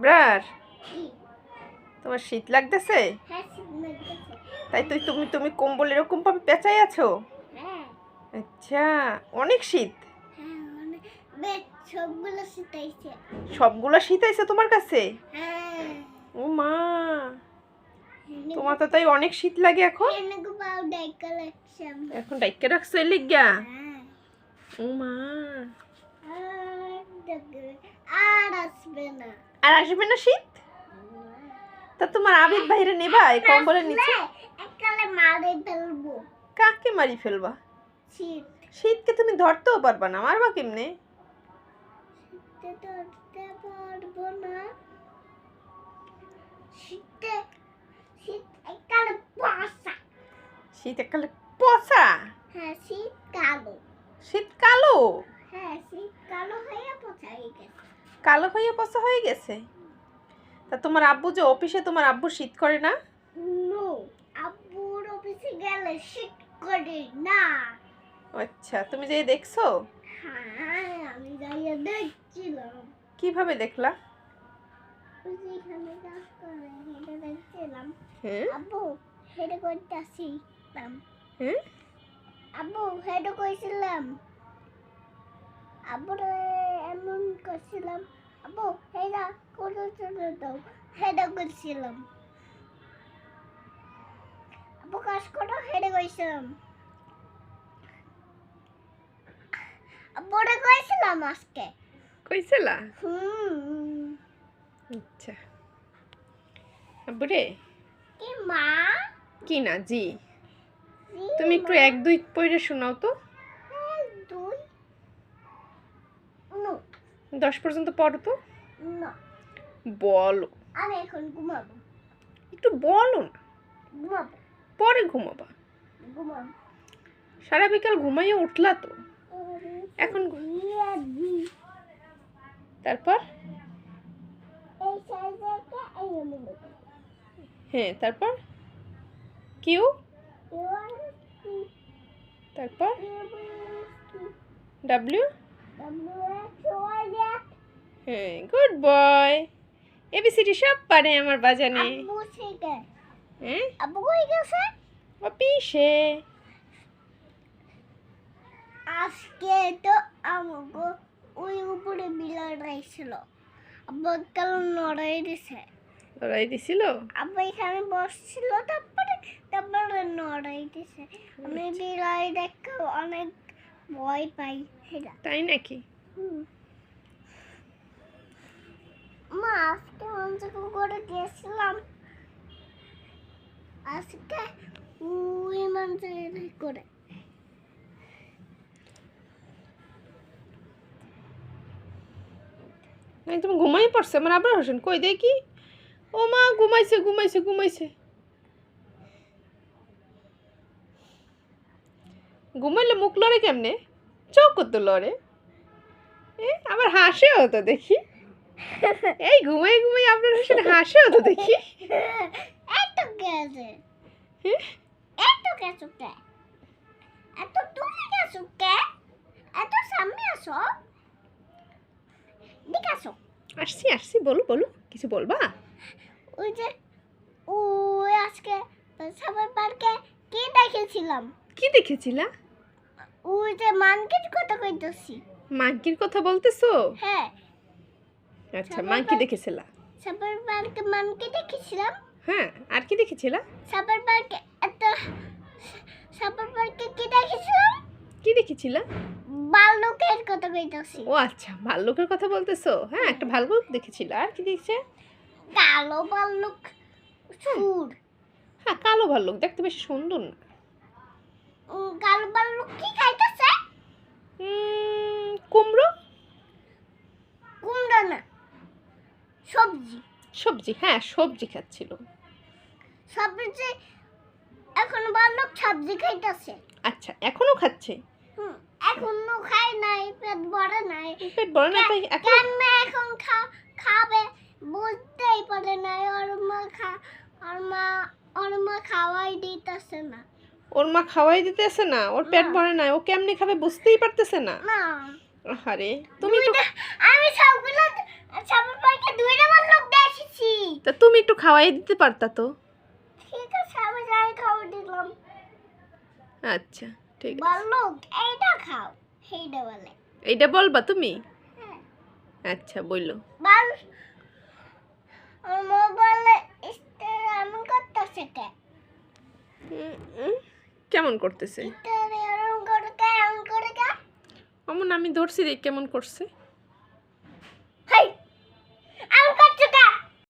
আবরার তোমার শীত লাগতেছে? হ্যাঁ। তাই তুই তুমি তুমি কম্বল এরকম ভাবে পেঁচাই আছো? হ্যাঁ। আচ্ছা অনেক শীত। হ্যাঁ সবগুলো শীত আইছে তোমার কাছে? হ্যাঁ। ও মা তোমার তো তাই অনেক শীত লাগে এখন। এখন ডাইকে রাখছো এর লিগা ও মা। আর আসবে না। আর আসবে না শীত? তা তোমার আবিদ বাইরে নেবা এই কম্বলের নিচে? কাকে মারি ফেলবা? শীত। শীতকে তুমি ধরতেও পারবা না মারবা কেমনে? শীতে এককালে পচা। হ্যাঁ শীত কালো। শীত কালো? হ্যাঁ শীত কালো হয়ে পচাই গেছে। কালো হয়ে পচা হয়ে গেছে? তা তোমার আব্বু যে অফিসে তোমার আব্বু শীত করে না? আব্বুর অফিসে গেলে শীত করে না। আচ্ছা তুমি যে দেখছ? হ্যাঁ আমি যাইয়ে দেখছিলাম। কীভাবে দেখলা? হ্যাঁ আব্বু হেঁটে করতে আসছিলাম হ্যাঁ আব্বু হেঁটে করেছিলাম আব্বু এমন করছিলাম আব্বু হেরা করে চলে দাও করছিলাম। আব্বু কাজ করো করেছিলাম আব্বুরে করেছিলাম আজকে। কইছিলা হুম। আচ্ছা। আব্বু রে। কি মা? কি না জি। তুমি একটু এক দুই পড়ে শোনাও তো এক, দুই নো দশ পর্যন্ত পড়ো তো। না। বলো। আমি এখন ঘুমাবো। একটু বলো না। ঘুমাবো। পরে ঘুমাবা। ঘুমাবো। সারা বিকাল ঘুমাইয়ে উঠলা তো। এখন তারপর? হ্যাঁ তারপর? কিউ? তারপর? ডাব্লিউ হ্যাঁ গুড বয় এবিসিডি সব পারে আমার বাজানে। হ্যাঁ আব্বু কই গেছে? অপিসে আজকে তো আমাকে ওই উপরে বিলার রাইছিল আব্বু কাল নড়াই দিছে। লড়াই দিছিল? আব্বু এখানে বসছিল তারপরে তারপরে নড়াই দিছে। আমি বিলাই দেখে অনেক ভয় পাই সেটা তাই নাকি? মা, আজকে মঞ্চ করে গেছিলাম। আজকে ওই মঞ্চ করে। একদম ঘুমাই পড়ছে আমার আবার হোসেন, কই দেখি? ও মা, ঘুমাইছে ঘুমাইছে ঘুমাইছে। ঘুমাইলে মুখ লড়ে কেমনে? চোখ করতো লড়ে? এ, আবার হাসেও তো দেখি। এই ঘুমাই ঘুমাই আপনার হোসেন হাসেও তো দেখি। এত গেছে? এত গেছো কে? এত দূরে গেছো কে? এত সামনে আসো। দিকে আসো। আসছি আসছি বলো বলো কিছু বলবা? ওই যে ওই আজকে সবাই পার্কে কি দেখেছিলাম? কি দেখেছিলা? ওই যে মানকির কথা কইতেছি। মাংকির কথা বলতেছো? হ্যাঁ। আচ্ছা মাংকি দেখেছিলা? সবার পার্কে মানকি দেখেছিলাম। হ্যাঁ আর কি দেখেছিলা? সাপার পার্কে এত সাপার পার্কে কি দেখেছিলাম? কি দেখেছিলা? বালকের কথা কইতেছি। ও আচ্ছা ভাল্লুকের কথা বলতেছো? হ্যাঁ একটা ভাল্লুক দেখেছিল আর কি দেখছে? কালো ভাল্লুক সুর হ্যাঁ কালো ভাল্লুক দেখতে বেশি সুন্দর না। কালো বালক কি খাইতেছে? কুমড়ো? কুমড়া না। সবজি। সবজি হ্যাঁ সবজি খাচ্ছিল। সবজি এখন বালক সবজি খাইতেছে। আচ্ছা এখনও খাচ্ছে? এখনও খাই নাই পেট ভরে নাই। পেট বড় না তাই এখন এখন খা খাবে বুঝতেই পারে না ওর মা খা ওর মা ওর মা খাওয়াই দিতেছে না। ওর মা খাওয়াই দিতেছে না ওর পেট ভরে না ও কেমনে খাবে বুঝতেই পারতেছে না। না। আরে তুমি তো আমি সবগুলো সবার পার্কে দুইটা বালক তা তুমি একটু খাওয়াই দিতে পারতা তো। ঠিক আছে আমি যাই খাওয়া দিলাম। আচ্ছা ঠিক আছে। বলল এইটা খাও সেইটা বলে। এইটা বলবা তুমি? হ্যাঁ। আচ্ছা বলল বল মোবাইলে ইনস্টাগ্রাম করতেছে কে? কেমন করতেছে? অমন আমি ধরছি দেখ কেমন করছে?